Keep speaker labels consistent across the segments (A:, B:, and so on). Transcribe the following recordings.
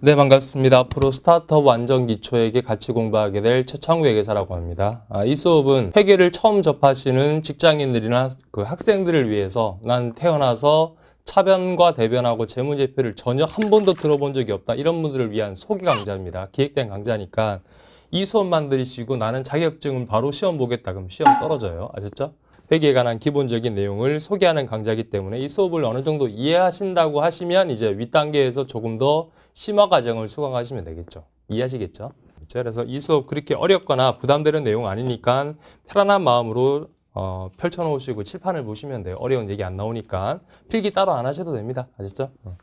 A: 네, 반갑습니다. 앞으로 스타트업 완전 기초에게 같이 공부하게 될 최창우 회계사라고 합니다. 아, 이 수업은 회계를 처음 접하시는 직장인들이나 그 학생들을 위해서 난 태어나서 차변과 대변하고 재무제표를 전혀 한 번도 들어본 적이 없다. 이런 분들을 위한 소개 강좌입니다. 기획된 강좌니까 이 수업만 들으시고 나는 자격증은 바로 시험 보겠다. 그럼 시험 떨어져요. 아셨죠? 회계에 관한 기본적인 내용을 소개하는 강좌이기 때문에 이 수업을 어느 정도 이해하신다고 하시면 이제 윗단계에서 조금 더 심화 과정을 수강하시면 되겠죠. 이해하시겠죠? 그렇죠? 그래서 이 수업 그렇게 어렵거나 부담되는 내용 아니니까 편안한 마음으로 어, 펼쳐놓으시고 칠판을 보시면 돼요. 어려운 얘기 안 나오니까 필기 따로 안 하셔도 됩니다. 아셨죠? 어.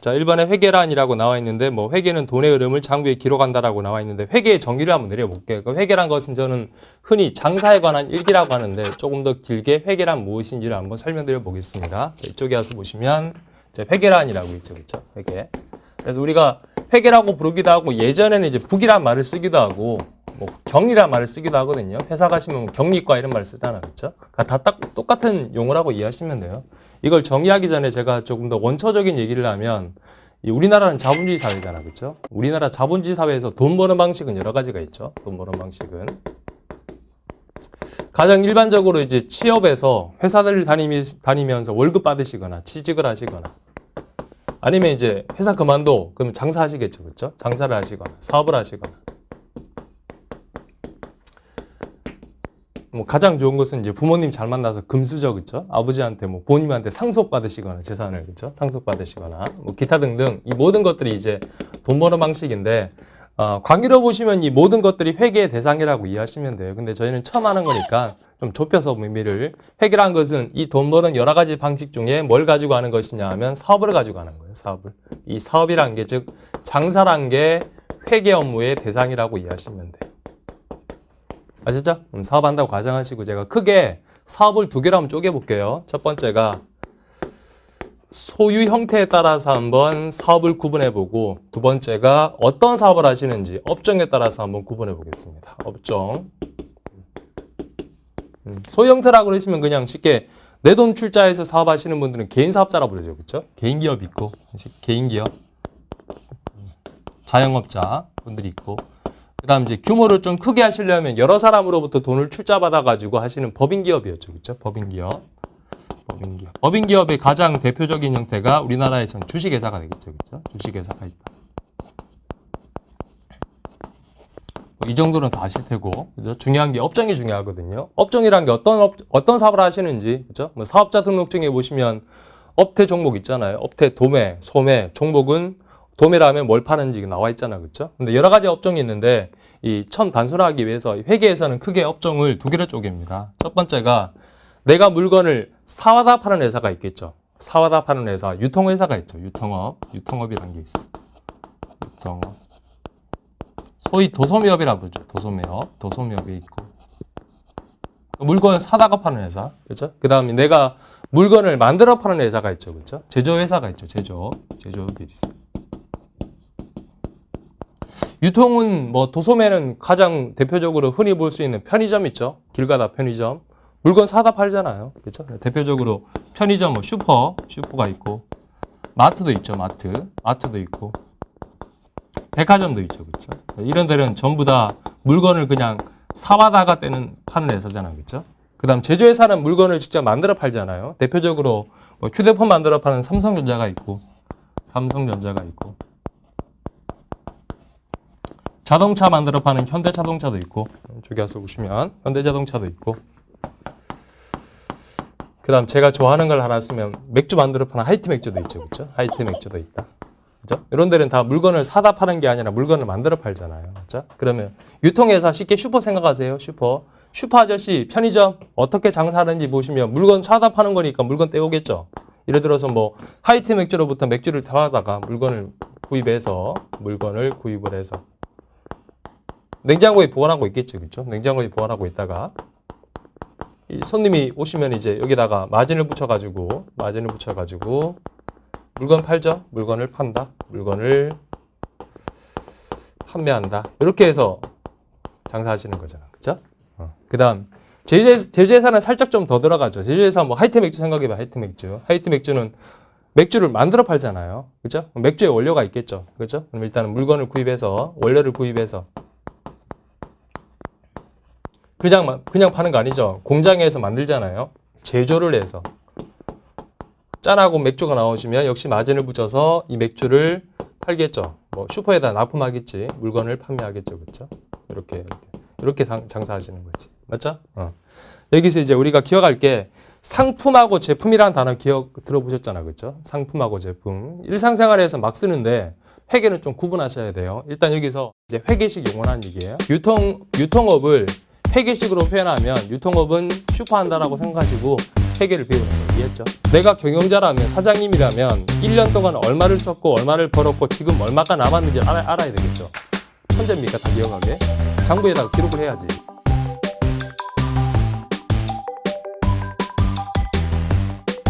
A: 자, 1번에 회계란이라고 나와 있는데 뭐 회계는 돈의 흐름을 장부에 기록한다라고 나와 있는데 회계의 정의를 한번 내려볼게요. 그 회계란 것은 저는 흔히 장사에 관한 일기라고 하는데 조금 더 길게 회계란 무엇인지를 한번 설명드려 보겠습니다. 자, 이쪽에 와서 보시면 이제 회계란이라고 있죠. 그렇죠? 회계. 그래서 우리가 회계라고 부르기도 하고 예전에는 이제 북이란 말을 쓰기도 하고 뭐 경리란 말을 쓰기도 하거든요. 회사 가시면 뭐 경리과 이런 말을 쓰잖아요. 그렇죠? 다 딱 똑같은 용어라고 이해하시면 돼요. 이걸 정의하기 전에 제가 조금 더 원초적인 얘기를 하면 이 우리나라는 자본주의 사회잖아. 그렇죠? 우리나라 자본주의 사회에서 돈 버는 방식은 여러 가지가 있죠. 돈 버는 방식은 가장 일반적으로 이제 취업에서 회사를 다니미, 다니면서 월급 받으시거나 취직을 하시거나 아니면 이제 회사 그만둬 그럼 장사하시겠죠. 그렇죠? 장사를 하시거나 사업을 하시거나 뭐 가장 좋은 것은 이제 부모님 잘 만나서 금수저 그죠 아버지한테 뭐 부모님한테 상속 받으시거나 재산을 그죠 상속 받으시거나 뭐 기타 등등 이 모든 것들이 이제 돈 버는 방식인데 어, 광의로 보시면 이 모든 것들이 회계의 대상이라고 이해하시면 돼요. 근데 저희는 처음 하는 거니까 좀 좁혀서 의미를 회계란 것은 이 돈 버는 여러 가지 방식 중에 뭘 가지고 하는 것이냐 하면 사업을 가지고 하는 거예요. 사업을 이 사업이란 게 즉 장사란 게 회계 업무의 대상이라고 이해하시면 돼요. 아셨죠? 음, 사업한다고 가정하시고 제가 크게 사업을 두 개로 한번 쪼개볼게요. 첫 번째가 소유 형태에 따라서 한번 사업을 구분해보고 두 번째가 어떤 사업을 하시는지 업종에 따라서 한번 구분해보겠습니다. 업종. 음, 소유 형태라고 그러시면 그냥 쉽게 내 돈 출자해서 사업하시는 분들은 개인 사업자라고 그러죠. 그렇죠? 개인 기업 있고 개인 기업 음, 자영업자 분들이 있고 그다음 이제 규모를 좀 크게 하시려면 여러 사람으로부터 돈을 출자받아 가지고 하시는 법인 기업이었죠. 그렇죠? 법인 기업. 법인 기업. 법인 기업의 가장 대표적인 형태가 우리나라에선 주식 회사가 되겠죠. 그렇죠? 주식 회사가 있다. 뭐이 정도는 다 아실 테고. 그죠? 중요한 게 업종이 중요하거든요. 업종이란 게 어떤 업, 어떤 사업을 하시는지, 그죠? 뭐 사업자 등록증에 보시면 업태 종목 있잖아요. 업태 도매, 소매, 종목은 도매라면 뭘 파는지 나와 있잖아. 그렇죠? 근데 여러 가지 업종이 있는데 이 처음 단순화하기 위해서 회계에서는 크게 업종을 두 개로 쪼갭니다. 첫 번째가 내가 물건을 사와다 파는 회사가 있겠죠. 사와다 파는 회사, 유통회사가 있죠. 유통업, 유통업이라는 게 있어. 유통업. 소위 도소매업이라 부르죠. 도소매업, 도소매업이 있고. 물건 사다가 파는 회사, 그렇죠? 그 다음에 내가 물건을 만들어 파는 회사가 있죠, 그렇죠? 제조회사가 있죠, 제조, 제조업이 있어. 유통은 뭐 도소매는 가장 대표적으로 흔히 볼 수 있는 편의점 있죠. 길 가다 편의점. 물건 사다 팔잖아요. 그렇죠? 대표적으로 편의점 뭐 슈퍼, 슈퍼가 있고 마트도 있죠. 마트. 마트도 있고 백화점도 있죠. 그렇죠? 이런 데는 전부 다 물건을 그냥 사와다가 떼는 파는 회사잖아요. 그렇죠? 그다음 제조회사는 물건을 직접 만들어 팔잖아요. 대표적으로 뭐 휴대폰 만들어 파는 삼성전자가 있고 삼성전자가 있고 자동차 만들어 파는 현대자동차도 있고 저기 와서 보시면 현대자동차도 있고. 그 다음 제가 좋아하는 걸 하나 쓰면 맥주 만들어 파는 하이트 맥주도 있죠 그렇죠 하이트 맥주도 있다. 그죠? 이런 데는 다 물건을 사다 파는 게 아니라 물건을 만들어 팔잖아요. 그죠 그러면 유통회사 쉽게 슈퍼 생각하세요 슈퍼? 슈퍼 아저씨 편의점 어떻게 장사하는지 보시면 물건 사다 파는 거니까 물건 떼오겠죠? 예를 들어서 뭐 하이트 맥주로부터 맥주를 타다가 물건을 구입해서 물건을 구입을 해서 냉장고에 보관하고 있겠죠, 그렇죠? 냉장고에 보관하고 있다가 이 손님이 오시면 이제 여기다가 마진을 붙여가지고 마진을 붙여가지고 물건 팔죠. 물건을 판다. 물건을 판매한다. 이렇게 해서 장사하시는 거잖아, 그렇죠? 어. 그 다음 제주회, 제주회사는 살짝 좀 더 들어가죠. 제주회사 뭐 하이트 맥주 생각해봐, 하이트 맥주. 하이트 맥주는 맥주를 만들어 팔잖아요. 그죠? 맥주에 원료가 있겠죠. 그죠? 그럼 일단은 물건을 구입해서, 원료를 구입해서, 그냥, 마- 그냥 파는 거 아니죠. 공장에서 만들잖아요. 제조를 해서. 짠하고 맥주가 나오시면 역시 마진을 붙여서 이 맥주를 팔겠죠. 뭐 슈퍼에다 납품하겠지. 물건을 판매하겠죠. 그렇죠? 이렇게 이렇게 이렇게 상- 장사하시는 거지. 맞죠? 어. 여기서 이제 우리가 기억할 게 상품하고 제품이라는 단어 기억 들어보셨잖아. 그렇죠? 상품하고 제품. 일상생활에서 막 쓰는데 회계는 좀 구분하셔야 돼요. 일단 여기서 이제 회계식 용어라는 얘기예요. 유통 유통업을 회계식으로 표현하면 유통업은 슈퍼한다라고 생각하시고 회계를 배우는 거 이해했죠? 내가 경영자라면 사장님이라면 1년 동안 얼마를 썼고 얼마를 벌었고 지금 얼마가 남았는지 알아, 알아야 되겠죠? 천재입니까 다 기억하게? 장부에다가 기록을 해야지.